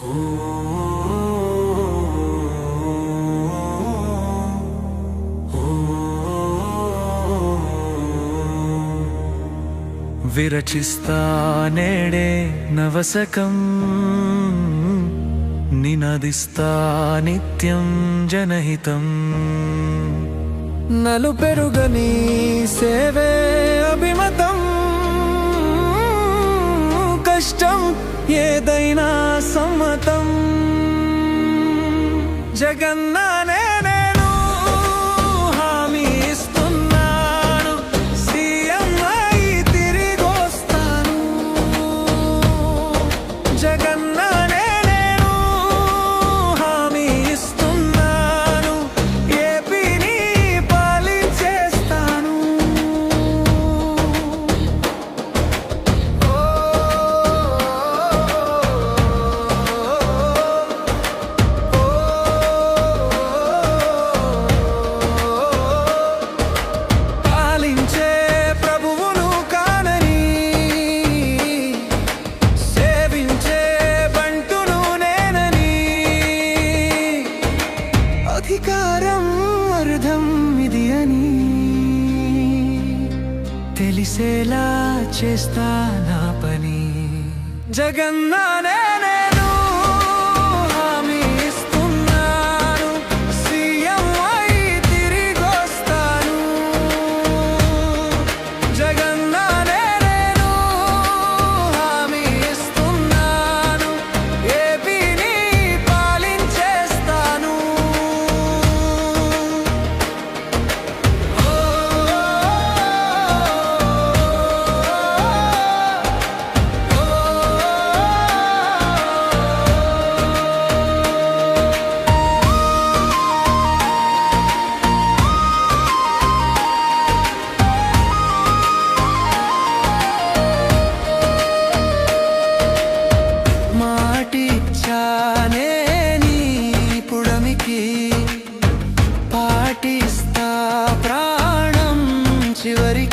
విరచిస్తానేడే నవసకం నినదిస్తా నిత్యం జనహితం. నలు పెరుగని సేవే అభిమతం. కష్టం ఏదైనా సమ్మతం. జగన్నా నేనే అధికారం అర్థం ఇది అని తెలిసేలా చేస్తా నా పని. జగన్నానే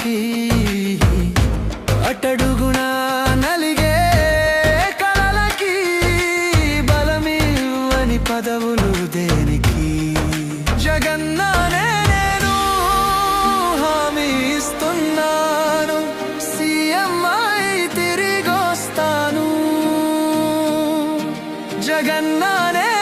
చివరికి అట్టడుగున నలిగే కలలకి బలమివ్వని పదవులు దేనికి? జగన్నానే నేను హామీ ఇస్తున్నాను. సీఎం అయి తిరిగొస్తాను. జగన్నానే